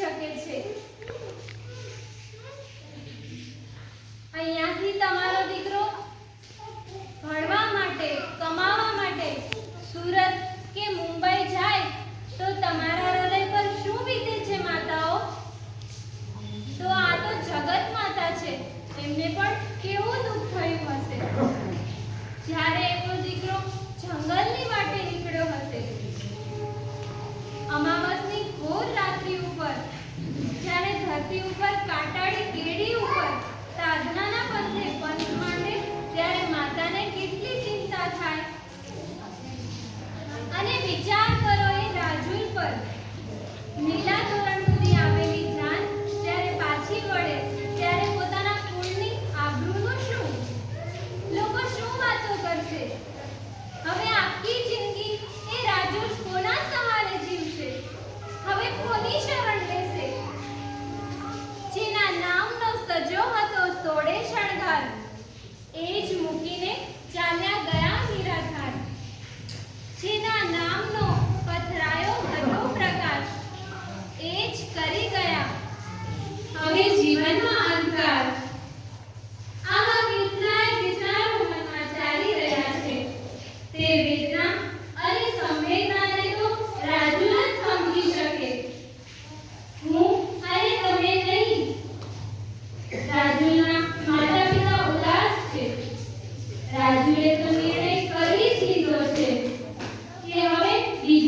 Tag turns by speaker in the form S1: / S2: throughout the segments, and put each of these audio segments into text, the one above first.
S1: શકે છે. અહીંયાથી તમારો દીકરો ભણવા માટે, કમાવા માટે સુરત કે મુંબઈ જાય તો તમારા હૃદય પર શું વીતે છે, માતાઓ? તો આ તો જગત માતા છે. એમને પણ કેવું દુઃખ અને વિચાર કરો એ રાજુલ પર. નીલા ધોરણ સુધી આવેલી જાન જ્યારે પાછી વળે ત્યારે પોતાના કુળની આબરૂનું શું લોકો શું વાતો કરશે હવે આખી જિંદગી એ રાજુ કોના સહારે જીવશે હવે કોની શરણ લેશે જેના નામનો સજો હતો સોળે શણગાર એ જ મૂકીને ચાલ્યા ગયા નિરાધાર જેના નામનો પથરાયો હતો પ્રકાશ એ જ કરી ગયા હવે જીવનમાં અંધકાર આવા કેટલાય વિચારો મનમાં ચાલી રહ્યા છે તે વેદના અને સંવેદનાને તો રાજુ જ સમજી શકે હું અને તમે નહીં રાજુના માતા પિતા ઉદાસ છે રાજુએ તો નિર્ણય કરી જ લીધો છે કે હવે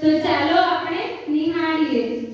S1: તો ચાલો આપણે નિહાળીએ.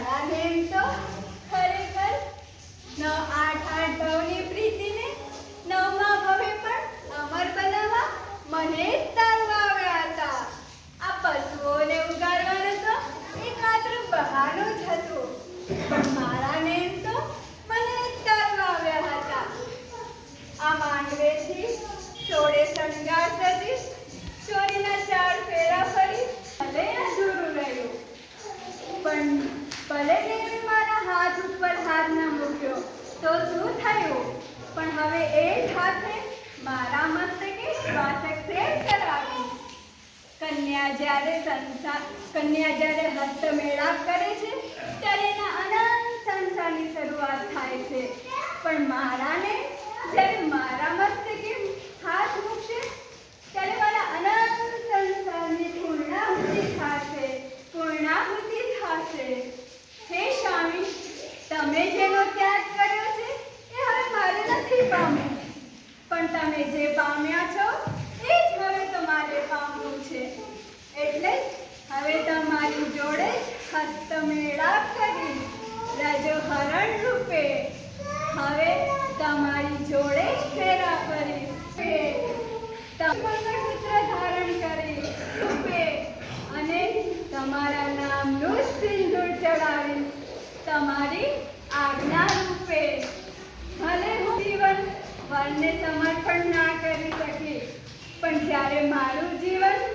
S2: મારા નેમ તો ખરેખર નવ આઠ આઠ ભાવની પ્રીતિને નવમા ભવે પણ અમર બનાવવા મને જ તારવા આવ્યા હતા આ પશુઓને ઉગાડવાનું તો એક માત્ર બહાનું જ હતું પણ મારા નેમ તો મને જ તારવા આવ્યા હતા આ માંડવેથી સોળે શણગાર સજી ચોરીના ચાર ફેરા ફરી ભલે અધૂરું રહ્યું પણ ભલે દેવે મારા હાથ ઉપર મૂક્યો તો શું થયું? પણ હવે એ જ મારા મસ્તકે સ્વાસક ફેર કરાવી. કન્યા જ્યારે સંસાર કન્યા જ્યારે હસ્ત મેળાપ કરે છે, ત્યારે એના અનંત સંસારની શરૂઆત થાય છે. પણ મારાને જ્યારે મારા મસ્તકે હાથ મૂકશે ત્યારે મારા અનંત સંસારની પૂર્ણાહુતિ થશે પૂર્ણાહુતિ થશે હે સ્વામી તમે જેનો ત્યાગ કર્યો છે, એ હવે મારે નથી પામ્યું. પણ તમે જે પામ્યા છો, એ જ હવે તમારે પામવું છે. એટલે હવે તમારી જોડે હસ્તમેળાપ કરી રજો હરણ રૂપે હવે તમારી જોડે જ તમારી આજ્ઞા રૂપે ભલે હું જીવન વનને સમર્પણ ના કરી શકી પણ જ્યારે મારું જીવન